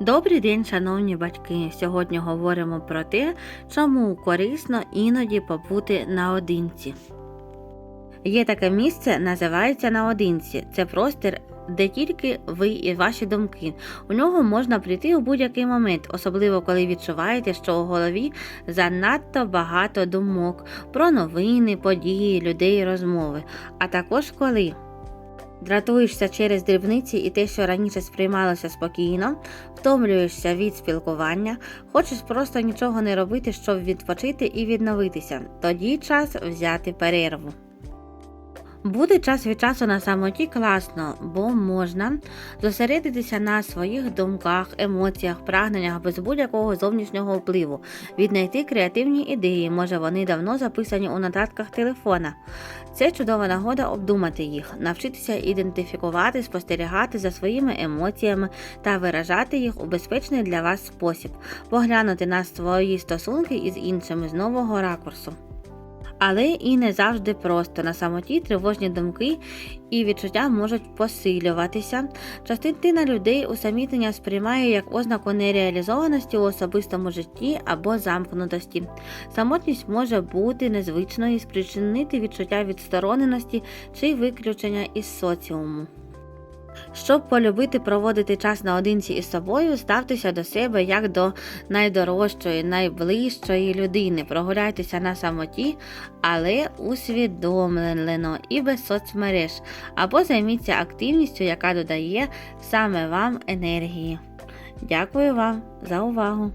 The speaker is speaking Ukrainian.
Добрий день, шановні батьки! Сьогодні говоримо про те, чому корисно іноді побути наодинці. Є таке місце, називається наодинці. Це простір, де тільки ви і ваші думки. У нього можна прийти у будь-який момент, особливо коли відчуваєте, що у голові занадто багато думок про новини, події, людей, розмови. А також коли дратуєшся через дрібниці і те, що раніше сприймалося спокійно, втомлюєшся від спілкування, хочеш просто нічого не робити, щоб відпочити і відновитися. Тоді час взяти перерву. Бути час від часу на самоті класно, бо можна зосередитися на своїх думках, емоціях, прагненнях без будь-якого зовнішнього впливу, віднайти креативні ідеї, може вони давно записані у нотатках телефона. Це чудова нагода обдумати їх, навчитися ідентифікувати, спостерігати за своїми емоціями та виражати їх у безпечний для вас спосіб, поглянути на свої стосунки із іншими з нового ракурсу. Але і не завжди просто на самоті тривожні думки і відчуття можуть посилюватися. Частина людей усамітнення сприймає як ознаку нереалізованості у особистому житті або замкнутості. Самотність може бути незвичною і спричинити відчуття відстороненості чи виключення із соціуму. Щоб полюбити проводити час наодинці із собою, ставтеся до себе як до найдорожчої, найближчої людини. Прогуляйтеся на самоті, але усвідомлено і без соцмереж, або займіться активністю, яка додає саме вам енергії. Дякую вам за увагу!